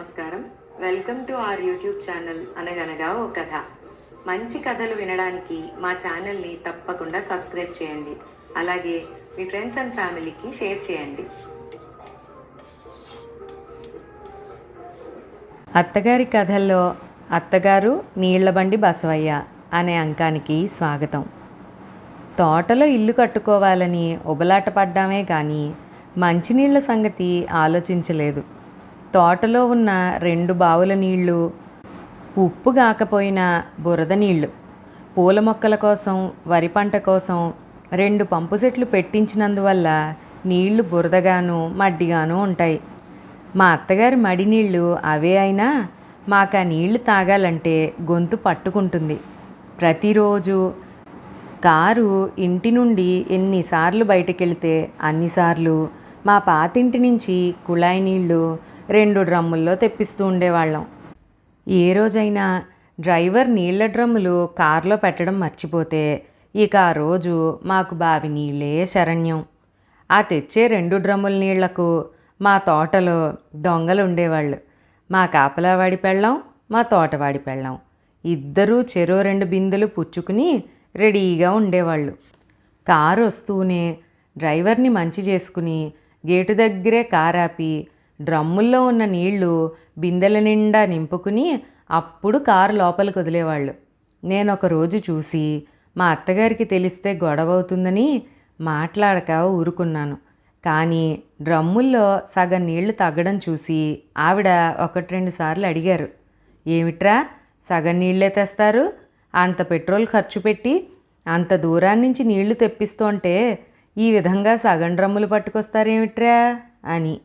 నమస్కారం. Welcome to our YouTube channel అనగనగా ఓ కథ. మంచి కథలు వినడానికి మా ఛానల్ని తప్పకుండా సబ్స్క్రైబ్ చేయండి. అలాగే మీ ఫ్రెండ్స్ అండ్ ఫ్యామిలీకి షేర్ చేయండి. అత్తగారి కథల్లో అత్తగారు నీళ్ళబండి బసవయ్య అనే అంకానికి స్వాగతం. తోటలో ఇల్లు కట్టుకోవాలని ఉబలాట పడ్డామే కానీ మంచినీళ్ళ సంగతి ఆలోచించలేదు. తోటలో ఉన్న రెండు బావుల నీళ్ళు ఉప్పు కాకపోయినా బురద నీళ్ళు పూల మొక్కల కోసం వరి పంట కోసం రెండు పంపు సెట్లు పెట్టించినందువల్ల నీళ్ళు బురదగాను మడ్డిగాను ఉంటాయి. మా అత్తగారి మడి నీళ్ళు అవే అయినా మాకు ఆ నీళ్ళు తాగాలంటే గొంతు పట్టుకుంటుంది. ప్రతిరోజు కారు ఇంటి నుండి ఎన్నిసార్లు బయటకెళ్తే అన్నిసార్లు మా పాతింటి నుంచి కుళాయి నీళ్ళు రెండు డ్రమ్ముల్లో తెప్పిస్తూ ఉండేవాళ్ళం. ఏ రోజైనా డ్రైవర్ నీళ్ళ డ్రమ్ములు కారులో పెట్టడం మర్చిపోతే ఇక ఆ రోజు మాకు బావి నీళ్ళే శరణ్యం. ఆ తెచ్చే రెండు డ్రమ్ముల నీళ్ళకు మా తోటలో దొంగలు ఉండేవాళ్ళు. మా కాపలావాడి పెళ్ళం మా తోటవాడి పెళ్ళం. ఇద్దరూ చెరో రెండు బిందెలు పుచ్చుకుని రెడీగా ఉండేవాళ్ళు. కారు వస్తూనే డ్రైవర్ని మంచి చేసుకుని గేటు దగ్గరే కారాపి డ్రమ్ముల్లో ఉన్న నీళ్ళు బిందెల నిండా నింపుకుని అప్పుడు కారు లోపలికి వదిలేవాళ్ళు. నేను ఒక రోజు చూసి మా అత్తగారికి తెలిస్తే గొడవ అవుతుందని మాట్లాడక ఊరుకున్నాను. కానీ డ్రమ్ముల్లో సగం నీళ్ళు తగ్గడం చూసి ఆవిడ ఒకటి రెండు సార్లు అడిగారు. ఏమిట్రా? సగం నీళ్ళే తెస్తారు? అంత పెట్రోల్ ఖర్చు పెట్టి అంత దూరాన్నించి నీళ్ళు తెప్పిస్తుంటే ఈ విధంగా సగం డ్రమ్ములు పట్టుకొస్తారేమిట్రా? అని.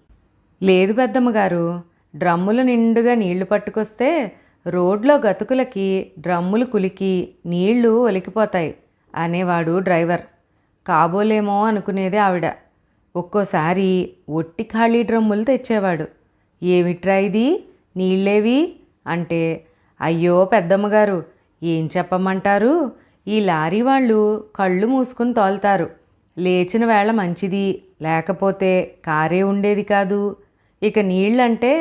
లేదు పెద్దమ్మ గారు. డ్రమ్ములు నిండుగా నీళ్ళు పట్టుకొస్తే రోడ్లో గతుకులకి డ్రమ్ములు కులికి నీళ్ళు ఒలికిపోతాయి అనేవాడు డ్రైవర్. కాబోలేమో అనుకునేదే ఆవిడ. ఒక్కోసారి ఒట్టి ఖాళీ డ్రమ్ములు తెచ్చేవాడు. ఏమిట్రా ఇది? నీళ్ళేవి అంటే అయ్యో పెద్దమ్మగారు ఏం చెప్పమంటారు? ఈ లారీ వాళ్ళు కళ్ళు మూసుకుని తోలుతారు. లేచిన వేళ మంచిది లేకపోతే కారే ఉండేది కాదు. ఇక నీళ్ళంటే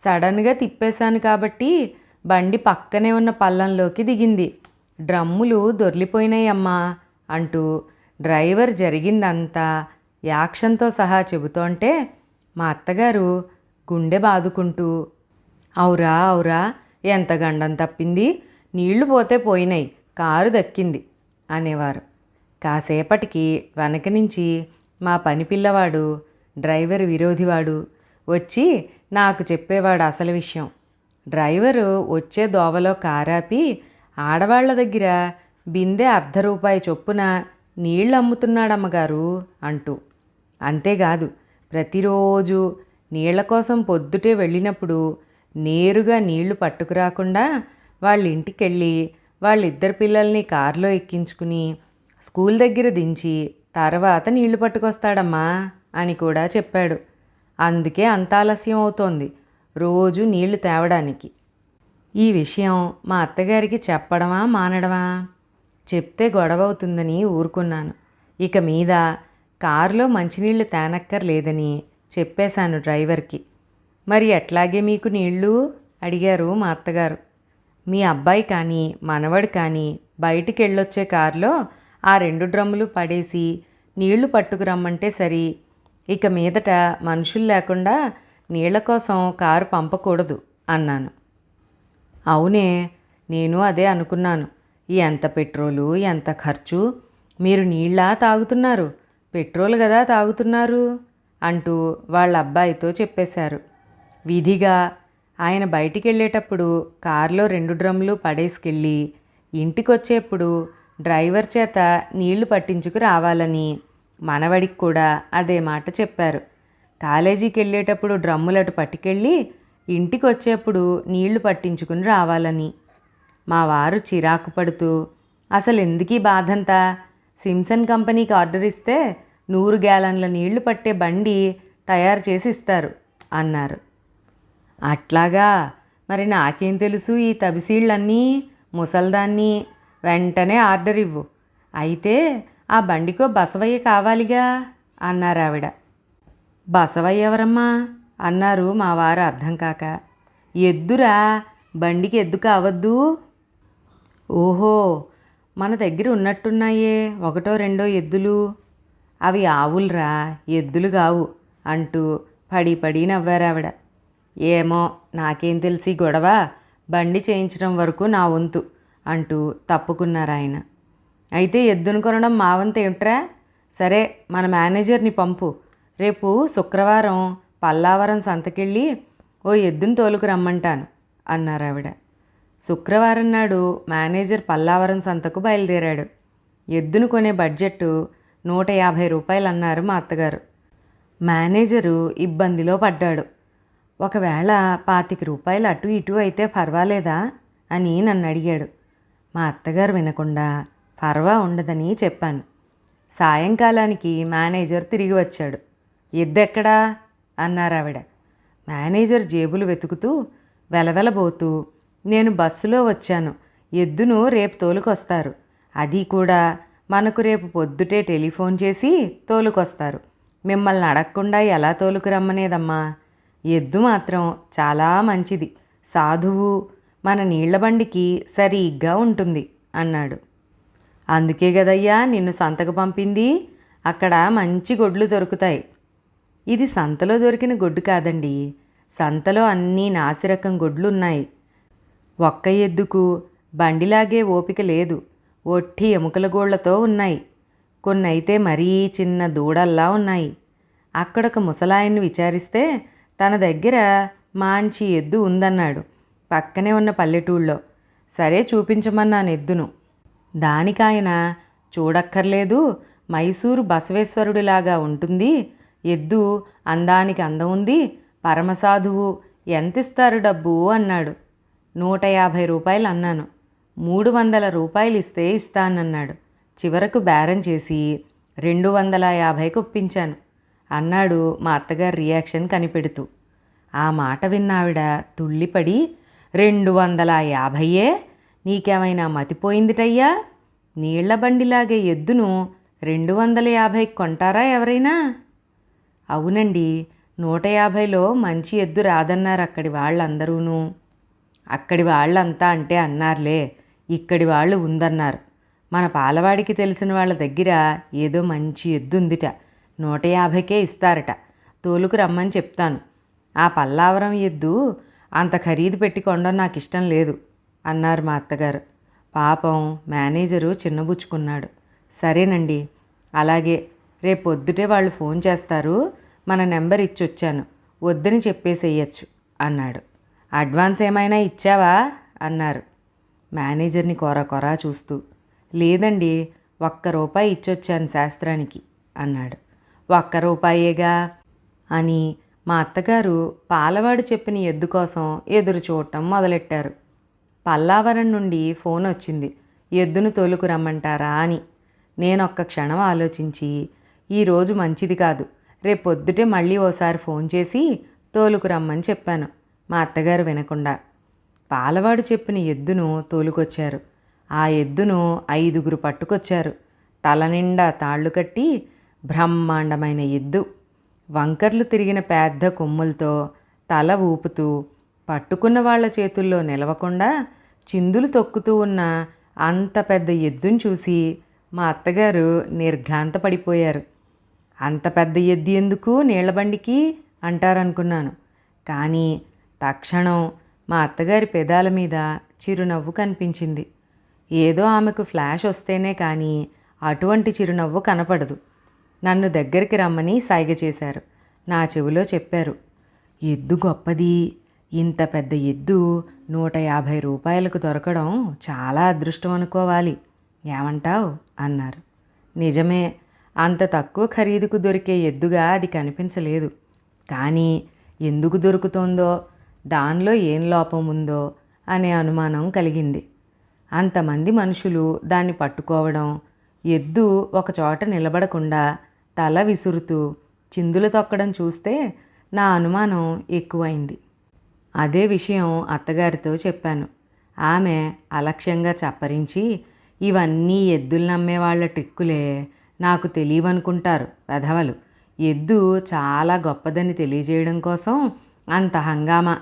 సడన్గా తిప్పేశాను కాబట్టి బండి పక్కనే ఉన్న పల్లంలోకి దిగింది. డ్రమ్ములు దొర్లిపోయినాయమ్మా అంటూ డ్రైవర్ జరిగిందంతా యాక్షన్తో సహా చెబుతోంటే మా అత్తగారు గుండె బాదుకుంటూ అవురా అవురా ఎంత గండం తప్పింది? నీళ్ళు పోతే పోయినాయి కారు దక్కింది అనేవారు. కాసేపటికి వెనక నుంచి మా పని పిల్లవాడు డ్రైవర్ విరోధివాడు వచ్చి నాకు చెప్పేవాడు అసలు విషయం. డ్రైవరు వచ్చే దోవలో కారాపి ఆడవాళ్ళ దగ్గర బిందె అర్ధ రూపాయి చొప్పున నీళ్ళు అమ్ముతున్నాడమ్మగారు అంటూ. అంతేకాదు ప్రతిరోజు నీళ్ళ కోసం పొద్దుటే వెళ్ళినప్పుడు నేరుగా నీళ్ళు పట్టుకురాకుండా వాళ్ళ ఇంటికెళ్ళి వాళ్ళిద్దరు పిల్లల్ని కారులో ఎక్కించుకుని స్కూల్ దగ్గర దించి తర్వాత నీళ్ళు పట్టుకొస్తాడమ్మా అని కూడా చెప్పాడు. అందుకే అంత ఆలస్యం అవుతోంది. రోజు నీళ్ళు తేవడానికి. ఈ విషయం మా అత్తగారికి చెప్పడమా మానడమా? చెప్తే గొడవ అవుతుందని ఊరుకున్నాను. ఇక మీద కారులో మంచినీళ్ళు తేనక్కర్లేదని చెప్పేశాను డ్రైవర్కి. మరి ఎట్లాగే మీకు నీళ్ళు అడిగారు మా అత్తగారు. మీ అబ్బాయి కానీ మనవడు కానీ బయటికి వెళ్ళొచ్చే కారులో ఆ రెండు డ్రమ్ములు పడేసి నీళ్ళు పట్టుకురమ్మంటే సరి ఇక మీదట మనుషులు లేకుండా నీళ్ళ కోసం కారు పంపకూడదు అన్నాను. అవునే నేను అదే అనుకున్నాను. ఎంత పెట్రోలు ఎంత ఖర్చు? మీరు నీళ్ళ తాగుతున్నారు? పెట్రోల్ కదా తాగుతున్నారు? అంటూ వాళ్ళ అబ్బాయితో చెప్పేశారు. విధిగా ఆయన బయటికి వెళ్ళేటప్పుడు కారులో రెండు డ్రమ్లు పడేసుకెళ్ళి ఇంటికొచ్చేప్పుడు డ్రైవర్ చేత నీళ్ళు పట్టించుకు రావాలని మనవడికి కూడా అదే మాట చెప్పారు. కాలేజీకి వెళ్ళేటప్పుడు డ్రమ్ములటు పట్టుకెళ్ళి ఇంటికి వచ్చేప్పుడు నీళ్ళు పట్టించుకుని రావాలని. మా వారు చిరాకు పడుతూ అసలు ఎందుకీ బాధంతా? సిమ్సన్ కంపెనీకి ఆర్డర్ ఇస్తే నూరు గ్యాలన్ల నీళ్ళు పట్టే బండి తయారు చేసి ఇస్తారు అన్నారు. అట్లాగా? మరి నాకేం తెలుసు ఈ తబిసీళ్ళన్నీ ముసల్దాన్ని వెంటనే ఆర్డర్ ఇవ్వు. అయితే ఆ బండికో బసవయ్య కావాలిగా? అన్నారు ఆవిడ బసవయ్య ఎవరమ్మా? అన్నారు మా వారు అర్థం కాక. ఎద్దురా బండికి ఎద్దు కావద్దు? ఓహో మన దగ్గర ఉన్నట్టున్నాయే ఒకటో రెండో ఎద్దులు. అవి ఆవులరా ఎద్దులు కావు అంటూ పడి పడి నవ్వారావిడ. ఏమో నాకేం తెలిసి గొడవ? బండి చేయించడం వరకు నా వంతు అంటూ తప్పుకున్నారు ఆయన అయితే ఎద్దును కొనడం మా వంతు ఏమిట్రా? సరే మన మేనేజర్ని పంపు. రేపు శుక్రవారం పల్లావరం సంతకెళ్ళి ఓ ఎద్దును తోలుకు రమ్మంటాను అన్నారు ఆవిడ. శుక్రవారం నాడు మేనేజర్ పల్లావరం సంతకు బయలుదేరాడు. ఎద్దును కొనే బడ్జెట్ నూట యాభై రూపాయలు అన్నారు మా అత్తగారు. మేనేజరు ఇబ్బందిలో పడ్డాడు. ఒకవేళ పాతిక రూపాయలు అటు ఇటు అయితే పర్వాలేదా అని నన్ను అడిగాడు. మా అత్తగారు వినకుండా పర్వా ఉండదని చెప్పాను. సాయంకాలానికి మేనేజర్ తిరిగి వచ్చాడు. ఎద్దెక్కడా అన్నారు ఆవిడ మేనేజర్ జేబులు వెతుకుతూ వెలవెలబోతూ నేను బస్సులో వచ్చాను. ఎద్దును రేపు తోలుకొస్తారు. అది కూడా మనకు రేపు పొద్దుటే టెలిఫోన్ చేసి తోలుకొస్తారు. మిమ్మల్ని అడగకుండా ఎలా తోలుకురమ్మనేదమ్మా? ఎద్దు మాత్రం చాలా మంచిది. సాధువు మన నీళ్ళ బండికి సరిగ్గా ఉంటుంది అన్నాడు. అందుకే కదయ్యా నిన్ను సంతకు పంపింది. అక్కడ మంచి గొడ్లు దొరుకుతాయి. ఇది సంతలో దొరికిన గొడ్డు కాదండి. సంతలో అన్నీ నాసిరకం గొడ్లు ఉన్నాయి ఒక్క ఎద్దుకు బండిలాగే ఓపిక లేదు. ఒట్టి ఎముకల గోళ్ళతో ఉన్నాయి. కొన్నైతే మరీ చిన్న దూడల్లా ఉన్నాయి. అక్కడొక ముసలాయన్ని విచారిస్తే తన దగ్గర మంచి ఎద్దు ఉందన్నాడు. పక్కనే ఉన్న పల్లెటూళ్ళలో సరే చూపించమన్నాను ఎద్దును. దానికాయన చూడక్కర్లేదు. మైసూరు బసవేశ్వరుడిలాగా ఉంటుంది. ఎద్దు అందానికి అందం ఉంది పరమసాధువు ఎంత ఇస్తారు డబ్బు అన్నాడు. నూట యాభై రూపాయలు అన్నాను. మూడు వందల రూపాయలు ఇస్తే ఇస్తానన్నాడు. చివరకు బేరం చేసి రెండు వందల యాభైకి ఒప్పించాను అన్నాడు మా అత్తగారి రియాక్షన్ కనిపెడుతూ. ఆ మాట విన్నావిడ తుళ్ళిపడి రెండు వందల యాభైయే నీకేమైనా మతిపోయిందిటయ్యా? నీళ్ళ బండిలాగే ఎద్దును రెండు వందల యాభైకి కొంటారా ఎవరైనా? అవునండి నూట యాభైలో మంచి ఎద్దు రాదన్నారు అక్కడి వాళ్ళందరూను. అక్కడి వాళ్ళంతా అంటే అన్నారులే ఇక్కడి వాళ్ళు ఉందన్నారు. మన పాలవాడికి తెలిసిన వాళ్ళ దగ్గర ఏదో మంచి ఎద్దు ఉందిట నూట యాభైకే ఇస్తారట. తోలుకు రమ్మని చెప్తాను. ఆ పల్లావరం ఎద్దు అంత ఖరీదు పెట్టి కొండం నాకు ఇష్టం లేదు. అన్నారు మా అత్తగారు. పాపం మేనేజరు చిన్నబుచ్చుకున్నాడు. సరేనండి. అలాగే రేపు పొద్దుటే వాళ్ళు ఫోన్ చేస్తారు. మన నెంబర్ ఇచ్చొచ్చాను. వద్దని చెప్పేసేయచ్చు అన్నాడు. అడ్వాన్స్ ఏమైనా ఇచ్చావా? అన్నారు. మేనేజర్ని కొర కొర చూస్తూ. లేదండి ఒక్క రూపాయి ఇచ్చొచ్చాను శాస్త్రానికి అన్నాడు. ఒక్క రూపాయేగా? అని మా అత్తగారు పాలవాడు చెప్పిన ఎద్దు కోసం ఎదురు చూడటం మొదలెట్టారు. పల్లావరం నుండి ఫోన్ వచ్చింది. ఎద్దును తోలుకు రమ్మంటారా అని. నేను ఒక్క క్షణం ఆలోచించి ఈరోజు మంచిది కాదు. రేపు పొద్దుటే మళ్ళీ ఓసారి ఫోన్ చేసి తోలుకు రమ్మని చెప్పాను. మా అత్తగారు వినకుండా. పాలవాడు చెప్పిన ఎద్దును తోలుకొచ్చారు. ఆ ఎద్దును ఐదుగురు పట్టుకొచ్చారు. తల నిండా తాళ్ళు కట్టి బ్రహ్మాండమైన ఎద్దు. వంకర్లు తిరిగిన పెద్ద కొమ్ములతో తల ఊపుతూ పట్టుకున్న వాళ్ళ చేతుల్లో నిలవకుండా చిందులు తొక్కుతూ ఉన్న అంత పెద్ద ఎద్దును చూసి మా అత్తగారు నిర్ఘాంతపడిపోయారు. అంత పెద్ద ఎద్దు ఎందుకు నీళ్ళబండికి అంటారనుకున్నాను. కానీ తక్షణం మా అత్తగారి పెదాల మీద చిరునవ్వు కనిపించింది. ఏదో ఆమెకు ఫ్లాష్ వస్తేనే కానీ అటువంటి చిరునవ్వు కనపడదు. నన్ను దగ్గరికి రమ్మని సైగ చేశారు. నా చెవిలో చెప్పారు ఎద్దు గొప్పది. ఇంత పెద్ద ఎద్దు నూట యాభై రూపాయలకు దొరకడం చాలా అదృష్టం అనుకోవాలి. ఏమంటావు? అన్నారు. నిజమే అంత తక్కువ ఖరీదుకు దొరికే ఎద్దుగా అది కనిపించలేదు. కానీ ఎందుకు దొరుకుతోందో దానిలో ఏం లోపం ఉందో అనే అనుమానం కలిగింది. అంతమంది మనుషులు దాన్ని పట్టుకోవడం ఎద్దు ఒకచోట నిలబడకుండా తల విసురుతూ చిందులు తొక్కడం చూస్తే నా అనుమానం ఎక్కువైంది. అదే విషయం అత్తగారితో చెప్పాను. ఆమె అలక్ష్యంగా చప్పరించి ఇవన్నీ ఎద్దులు నమ్మేవాళ్ళ ట్రిక్కులే నాకు తెలియవనుకుంటారు పెదవలు. ఎద్దు చాలా గొప్పదని తెలియజేయడం కోసం అంత హంగామా.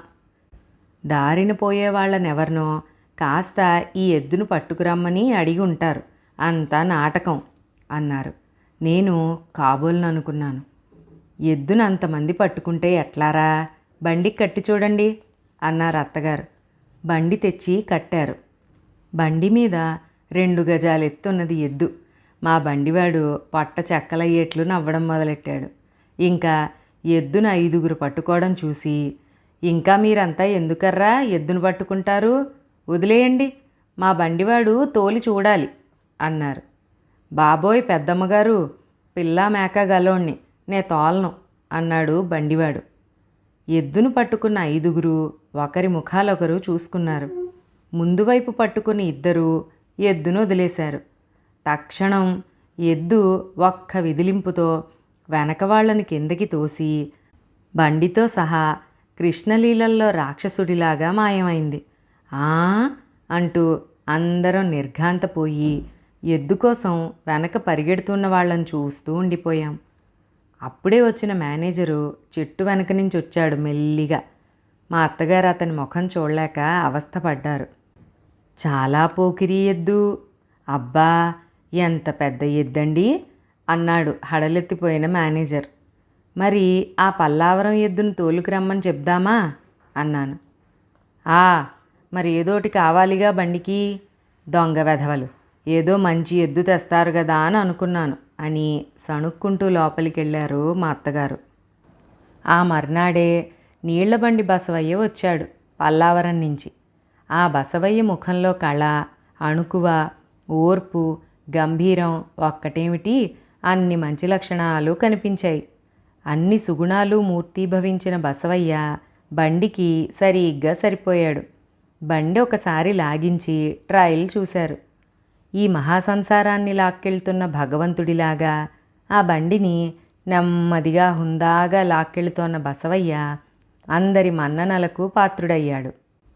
దారిన పోయే వాళ్ళనెవరినో కాస్త ఈ ఎద్దును పట్టుకురమ్మని అడిగి ఉంటారు. అంత నాటకం అన్నారు. నేను కాబోలను అనుకున్నాను ఎద్దును అంతమంది పట్టుకుంటే ఎట్లారా? బండికి కట్టి చూడండి అన్నారు అత్తగారు. బండి తెచ్చి కట్టారు. బండి మీద రెండు గజాలు ఎత్తున్నది ఎద్దు. మా బండివాడు పొట్ట చెక్కలయ్యేట్లు నవ్వడం మొదలెట్టాడు. ఇంకా ఎద్దును ఐదుగురు పట్టుకోవడం చూసి ఇంకా మీరంతా ఎందుకర్రా ఎద్దును పట్టుకుంటారు? వదిలేయండి మా బండివాడు తోలి చూడాలి అన్నారు. బాబోయ్ పెద్దమ్మగారు పిల్ల మేక గలోణ్ణి నే తోలను అన్నాడు బండివాడు. ఎద్దును పట్టుకున్న ఐదుగురు ఒకరి ముఖాలొకరు చూసుకున్నారు. ముందు వైపు పట్టుకుని ఇద్దరు ఎద్దును వదిలేశారు. తక్షణం ఎద్దు ఒక్క విదిలింపుతో వెనక వాళ్ళని కిందకి తోసి బండితో సహా కృష్ణలీలల్లో రాక్షసుడిలాగా మాయమైంది. ఆ అంటూ అందరం నిర్ఘాంతపోయి ఎద్దు కోసం వెనక పరిగెడుతున్న వాళ్ళని చూస్తూ ఉండిపోయాం. అప్పుడే వచ్చిన మేనేజరు చెట్టు వెనక నుంచి వచ్చాడు మెల్లిగా. మా అత్తగారు అతని ముఖం చూడలేక అవస్థపడ్డారు. చాలా పోకిరి ఎద్దు. అబ్బా ఎంత పెద్ద ఎద్దండి అన్నాడు హడలెత్తిపోయిన మేనేజర్. మరి ఆ పల్లావరం ఎద్దును తోలుకురమ్మని చెప్దామా? అన్నాను. ఆ మరి ఏదోటి కావాలిగా బండికి. దొంగ వెధవలు. ఏదో మంచి ఎద్దు తెస్తారు కదా అని అనుకున్నాను. అని సణుక్కుంటూ లోపలికి వెళ్ళారు మా అత్తగారు. ఆ మర్నాడే నీళ్ళబండి బసవయ్య వచ్చాడు పల్లావరం నుంచి. ఆ బసవయ్య ముఖంలో కళ అణుకువ ఓర్పు గంభీరం ఒక్కటేమిటి? అన్ని మంచి లక్షణాలు కనిపించాయి. అన్ని సుగుణాలు మూర్తీభవించిన బసవయ్య బండికి సరిగ్గా సరిపోయాడు. బండి ఒకసారి లాగించి ట్రయల్ చూశారు. ఈ మహాసంసారాన్ని లాక్కెళ్తున్న భగవంతుడిలాగా ఆ బండిని నెమ్మదిగా హుందాగా లాక్కెళ్తోన్న బసవయ్య అందరి మన్ననలకు పాత్రుడయ్యాడు.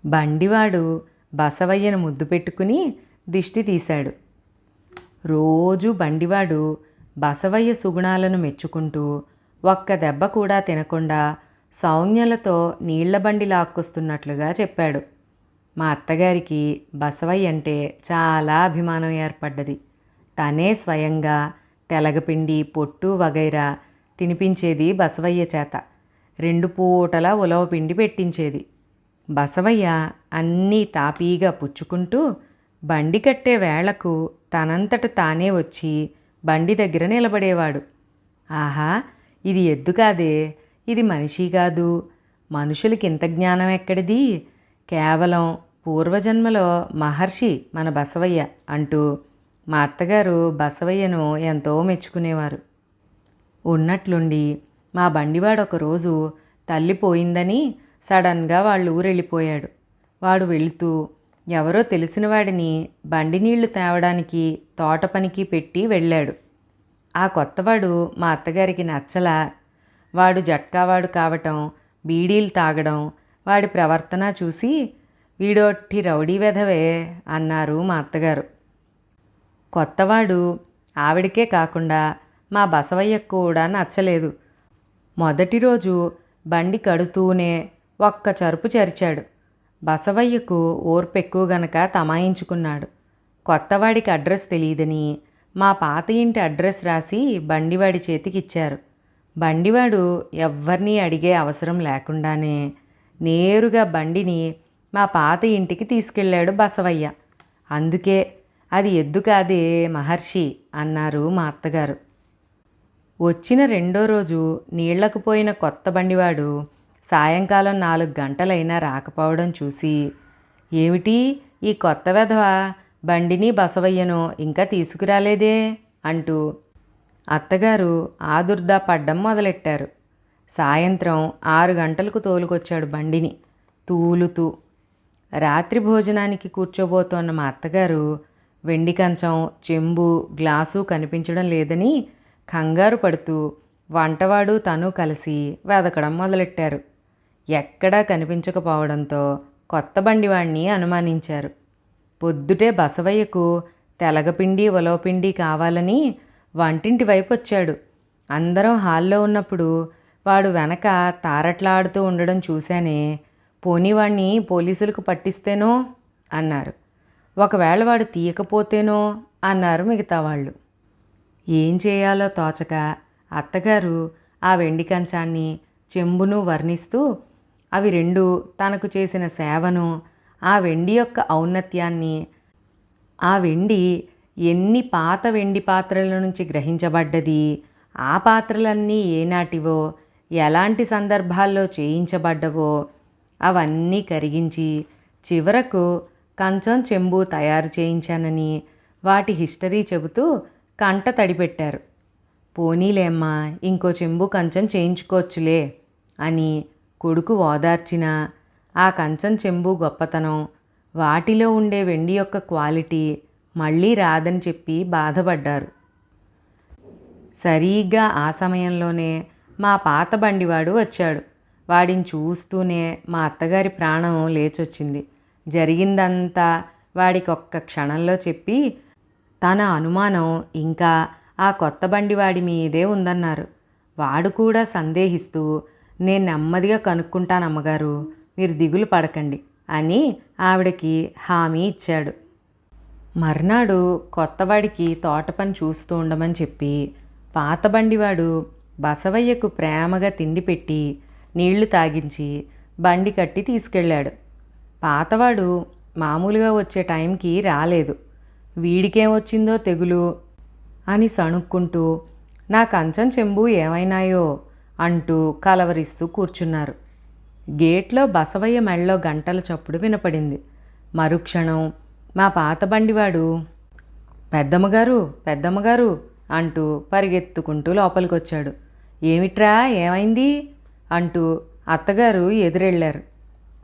బండివాడు బసవయ్యను ముద్దు పెట్టుకుని దిష్టి తీశాడు. రోజు బండివాడు బసవయ్య సుగుణాలను మెచ్చుకుంటూ ఒక్క దెబ్బ కూడా తినకుండా సౌజ్ఞలతో నీళ్ళ బండి లాక్కొస్తున్నట్లుగా చెప్పాడు. మా అత్తగారికి బసవయ్య అంటే చాలా అభిమానం ఏర్పడ్డది. తనే స్వయంగా తెలగపిండి పొట్టు వగైరా తినిపించేది బసవయ్య చేత. రెండు పూటలా ఉలవ పిండి పెట్టించేది. బసవయ్య అన్నీ తాపీగా పుచ్చుకుంటూ బండి కట్టే వేళకు తనంతట తానే వచ్చి బండి దగ్గర నిలబడేవాడు. ఆహా ఇది ఎద్దు కాదే ఇది మనిషి కాదు. మనుషులకి ఇంత జ్ఞానం ఎక్కడిది? కేవలం పూర్వజన్మలో మహర్షి మన బసవయ్య అంటూ మా అత్తగారు బసవయ్యను ఎంతో మెచ్చుకునేవారు. ఉన్నట్లుండి మా బండివాడు ఒకరోజు తల్లి పోయిందని సడన్గా వాళ్ళ ఊరెళ్ళిపోయాడు వాడు వెళుతూ ఎవరో తెలిసిన వాడిని బండి నీళ్ళు తేవడానికి తోట పనికి పెట్టి వెళ్ళాడు. ఆ కొత్తవాడు మా అత్తగారికి నచ్చలా. వాడు జట్కావాడు కావటం బీడీలు తాగడం వాడి ప్రవర్తన చూసి వీడొట్టి రౌడీ వెధవే అన్నారు మా అత్తగారు. కొత్తవాడు ఆవిడకే కాకుండా మా బసవయ్యకు కూడా నచ్చలేదు. మొదటి రోజు బండి కడుతూనే ఒక్క చరుపు చరిచాడు. బసవయ్యకు ఓర్పు ఎక్కువ గనక తమాయించుకున్నాడు. కొత్తవాడికి అడ్రస్ తెలియదని మా పాత ఇంటి అడ్రస్ రాసి బండివాడి చేతికిచ్చారు. బండివాడు ఎవ్వరినీ అడిగే అవసరం లేకుండానే నేరుగా బండిని మా పాత ఇంటికి తీసుకెళ్ళాడు బసవయ్య. అందుకే అది ఎద్దు కాదే మహర్షి అన్నారు మా అత్తగారు. వచ్చిన రెండో రోజు నీళ్ళకు పోయిన కొత్త బండివాడు సాయంకాలం నాలుగు గంటలైనా రాకపోవడం చూసి ఏమిటి ఈ కొత్త వెధవ? బండిని బసవయ్యను ఇంకా తీసుకురాలేదే? అంటూ అత్తగారు ఆదుర్దా పడ్డం మొదలెట్టారు. సాయంత్రం ఆరు గంటలకు తోలుకొచ్చాడు బండిని. తూలుతూ రాత్రి భోజనానికి కూర్చోబోతోన్న మా అత్తగారు వెండి కంచం చెంబు గ్లాసు కనిపించడం లేదని కంగారు పడుతూ వంటవాడు తను కలిసి వెదకడం మొదలెట్టారు. ఎక్కడా కనిపించకపోవడంతో కొత్త బండివాణ్ణి అనుమానించారు. పొద్దుటే బసవయ్యకు తెలగపిండి ఉలవపిండి కావాలని వంటింటి వైపు వచ్చాడు. అందరం హాల్లో ఉన్నప్పుడు వాడు వెనక తారట్లాడుతూ ఉండడం చూశానే పోనీ వాణ్ణి పోలీసులకు పట్టిస్తేనో? అన్నారు. ఒకవేళ వాడు తీయకపోతేనో? అన్నారు మిగతా వాళ్ళు ఏం చేయాలో తోచక అత్తగారు ఆ వెండి కంచాన్ని చెంబును వర్ణిస్తూ అవి రెండు తనకు చేసిన సేవను ఆ వెండి యొక్క ఔన్నత్యాన్ని ఆ వెండి ఎన్ని పాత వెండి పాత్రల నుంచి గ్రహించబడ్డది ఆ పాత్రలన్నీ ఏనాటివో ఎలాంటి సందర్భాల్లో చేయించబడ్డవో అవన్నీ కరిగించి చివరకు కంచం చెంబు తయారు చేయించానని వాటి హిస్టరీ చెబుతూ కంట తడిపెట్టారు. పోనీలేమ్మా ఇంకో చెంబు కంచం చేయించుకోవచ్చులే అని కొడుకు ఓదార్చిన ఆ కంచం చెంబు గొప్పతనం వాటిలో ఉండే వెండి యొక్క క్వాలిటీ మళ్ళీ రాదని చెప్పి బాధపడ్డారు. సరిగ్గా ఆ సమయంలోనే మా పాత బండివాడు వచ్చాడు. వాడిని చూస్తూనే మా అత్తగారి ప్రాణం లేచొచ్చింది. జరిగిందంతా వాడికి ఒక్క క్షణంలో చెప్పి తన అనుమానం ఇంకా ఆ కొత్త బండివాడి మీదే ఉందన్నారు. వాడు కూడా సందేహిస్తూ నేను నెమ్మదిగా కనుక్కుంటాను అమ్మగారు మీరు దిగులు పడకండి అని ఆవిడకి హామీ ఇచ్చాడు. మర్నాడు కొత్తవాడికి తోట పని చూస్తూ ఉండమని చెప్పి పాత బండివాడు బసవయ్యకు ప్రేమగా తిండి పెట్టి నీళ్ళు తాగించి బండి కట్టి తీసుకెళ్ళాడు. పాతవాడు మామూలుగా వచ్చే టైంకి రాలేదు. వీడికేం వచ్చిందో తెగులు అని సణుక్కుంటూ నా కంచం చెంబు ఏమైనాయో అంటూ కలవరిస్తూ కూర్చున్నారు. గేట్లో బసవయ్య మెళ్ళలో గంటల చప్పుడు వినపడింది. మరుక్షణం మా పాత బండివాడు పెద్దమ్మగారు పెద్దమ్మగారు అంటూ పరిగెత్తుకుంటూ లోపలికి వచ్చాడు ఏమిట్రా ఏమైంది? అంటూ అత్తగారు ఎదురెళ్ళారు.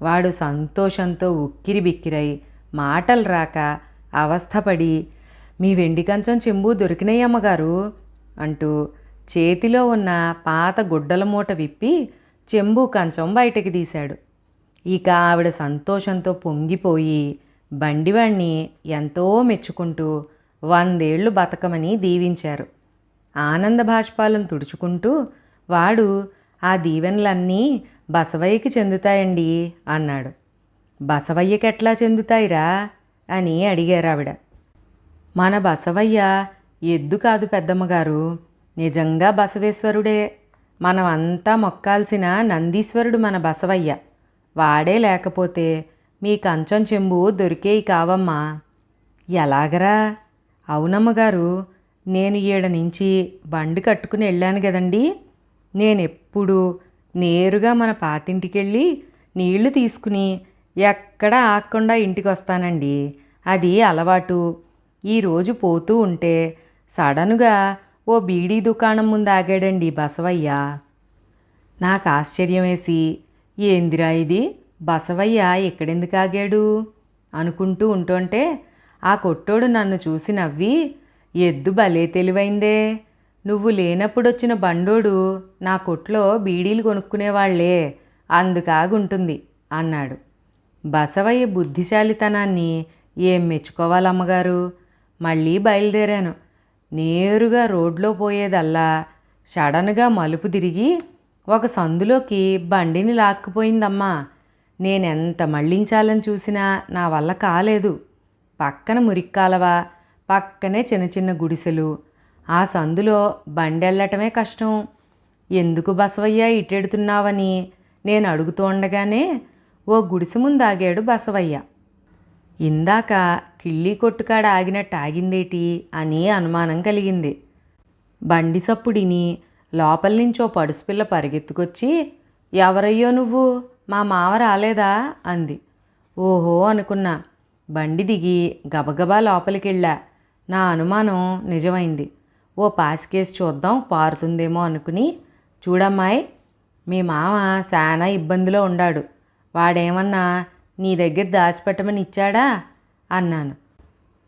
వాడు సంతోషంతో ఉక్కిరి బిక్కిరై మాటలు రాక అవస్థపడి మీ వెండి కంచం చెంబు దొరికినాయి అమ్మగారు అంటూ చేతిలో ఉన్న పాత గుడ్డల మూట విప్పి చెంబు కంచం బయటకి తీశాడు. ఇక ఆవిడ సంతోషంతో పొంగిపోయి బండివాణ్ణి ఎంతో మెచ్చుకుంటూ వందేళ్ళు బతకమని దీవించారు. ఆనంద భాష్పాలను తుడుచుకుంటూ వాడు ఆ దీవెనలన్నీ బసవయ్యకి చెందుతాయండి అన్నాడు. బసవయ్యకెట్లా చెందుతాయిరా? అని అడిగారు ఆవిడ మన బసవయ్య ఎద్దు కాదు పెద్దమ్మగారు నిజంగా బసవేశ్వరుడే. మనమంతా మొక్కాల్సిన నందీశ్వరుడు మన బసవయ్య. వాడే లేకపోతే మీ కంచం చెంబు దొరికేయి కావమ్మా. ఎలాగరా? అవునమ్మగారు నేను ఈడ నుంచి బండి కట్టుకుని వెళ్ళాను కదండి. నేనెప్పుడు నేరుగా మన పాతింటికెళ్ళి నీళ్ళు తీసుకుని ఎక్కడ ఆగకుండా ఇంటికి వస్తానండి అది అలవాటు. ఈరోజు పోతూ ఉంటే సడన్గా ఓ బీడీ దుకాణం ముందు ఆగాడండి బసవయ్య. నాకు ఆశ్చర్యం వేసి ఏందిరా ఇది? బసవయ్య ఎక్కడెందుకు ఆగాడు? అనుకుంటూ ఉంటుంటే ఆ కొట్టోడు నన్ను చూసి నవ్వి ఎద్దు భలే తెలివైందే. నువ్వు లేనప్పుడు వచ్చిన బండోడు నా కొట్లో బీడీలు కొనుక్కునేవాళ్ళే అందుకాగుంటుంది అన్నాడు. బసవయ్య బుద్ధిశాలితనాన్ని ఏం మెచ్చుకోవాలమ్మగారు? మళ్ళీ బయలుదేరాను. నేరుగా రోడ్లో పోయేదల్లా సడన్గా మలుపు తిరిగి ఒక సందులోకి బండిని లాక్కుపోయిందమ్మా. నేనెంత మళ్ళించాలని చూసినా నా వల్ల కాలేదు. పక్కన మురిక్కాలవా? పక్కనే చిన్న చిన్న గుడిసెలు. ఆ సందులో బండెళ్ళటమే కష్టం. ఎందుకు బసవయ్య ఇటెడుతున్నావని నేను అడుగుతూ ఉండగానే ఓ గుడిసె ముందు ఆగాడు బసవయ్య. ఇందాక కిళ్ళీ కొట్టుకాడ ఆగినట్టు ఆగిందేటి అని అనుమానం కలిగింది. బండి సప్పుడిని లోపల నుంచో పడుసుపిల్ల పరిగెత్తుకొచ్చి ఎవరయ్యో నువ్వు? మా మావ రాలేదా? అంది. ఓహో అనుకున్నా. బండి దిగి గబగబా లోపలికెళ్ళా. నా అనుమానం నిజమైంది. ఓ పాసికేసి చూద్దాం పారుతుందేమో అనుకుని చూడమ్మాయి మీ మామ చాలా ఇబ్బందిలో ఉండాడు. వాడేమన్నా నీ దగ్గర దాచిపెట్టమని ఇచ్చాడా? అన్నాను.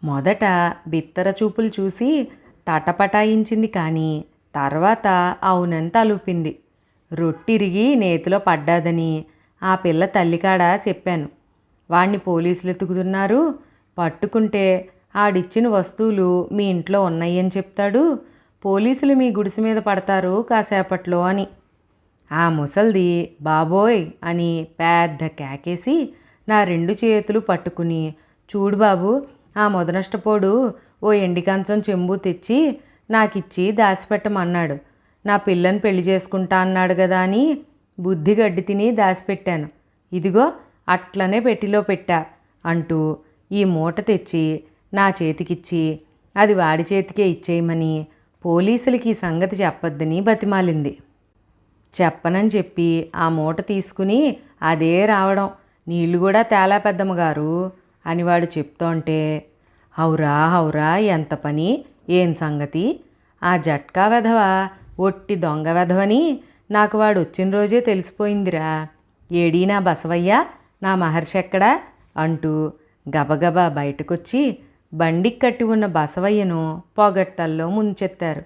మొదట బిత్తర చూపులు చూసి తటపటాయించింది కానీ తర్వాత అవునని తలుపింది రొట్టిరిగి నేతిలో పడ్డాదని ఆ పిల్ల తల్లికాడ చెప్పాను. వాణ్ణి పోలీసులు ఎత్తుకుతున్నారు పట్టుకుంటే ఆడిచ్చిన వస్తువులు మీ ఇంట్లో ఉన్నాయని చెప్తాడు. పోలీసులు మీ గుడిసె మీద పడతారు కాసేపట్లో అని. ఆ ముసల్ది బాబోయ్ అని పెద్ద కేకేసి నా రెండు చేతులు పట్టుకుని చూడు బాబు ఆ మొదనష్టపోడు ఓ ఎండి కంచం చెంబు తెచ్చి నాకిచ్చి దాచిపెట్టమన్నాడు నా పిల్లని పెళ్ళి చేసుకుంటా అన్నాడు కదా అని బుద్ధి గడ్డి తిని దాచిపెట్టాను ఇదిగో అట్లనే పెట్టిలో పెట్టా అంటూ ఈ మూట తెచ్చి నా చేతికిచ్చి అది వాడి చేతికే ఇచ్చేయమని పోలీసులకి ఈ సంగతి చెప్పొద్దని బతిమాలింది. చెప్పనని చెప్పి ఆ మూట తీసుకుని అదే రావడం. నీళ్ళు కూడా తేలా పెద్దమ్మ గారు అని వాడు చెప్తోంటే హౌరా హౌరా ఎంత పని ఏం సంగతి? ఆ జట్కా వెధవ ఒట్టి దొంగ వెధవని నాకు వాడు వచ్చిన రోజే తెలిసిపోయిందిరా. ఏడీ నా బసవయ్య? నా మహర్షి ఎక్కడా? అంటూ గబగబా బయటకొచ్చి బండికి కట్టి ఉన్న బసవయ్యను పొగట్టల్లో ముంచెత్తారు.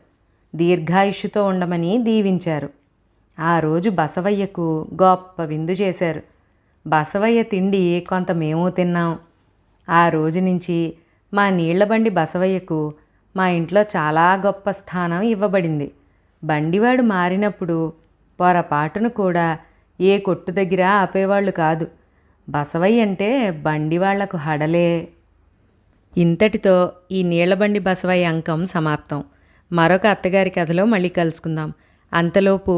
దీర్ఘాయుష్యుతో ఉండమని దీవించారు. ఆ రోజు బసవయ్యకు గొప్ప విందు చేశారు. బసవయ్య తిండి కొంత మేము తిన్నాం. ఆ రోజు నుంచి మా నీళ్ళబండి బసవయ్యకు మా ఇంట్లో చాలా గొప్ప స్థానం ఇవ్వబడింది. బండివాడు మారినప్పుడు పొరపాటును కూడా ఏ కొట్టు దగ్గర ఆపేవాళ్ళు కాదు. బసవయ్య అంటే బండివాళ్ళకు హడలే ఇంతటితో ఈ నీళ్ళబండి బసవయ్య అంకం సమాప్తం. మరొక అత్తగారి కథలో మళ్ళీ కలుసుకుందాం. అంతలోపు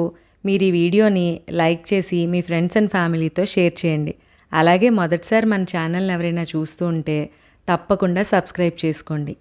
మీరు ఈ వీడియోని లైక్ చేసి మీ ఫ్రెండ్స్ అండ్ ఫ్యామిలీతో షేర్ చేయండి. అలాగే మొదటిసారి మన ఛానల్ని ఎవరైనా చూస్తూ ఉంటే తప్పకుండా సబ్స్క్రైబ్ చేసుకోండి.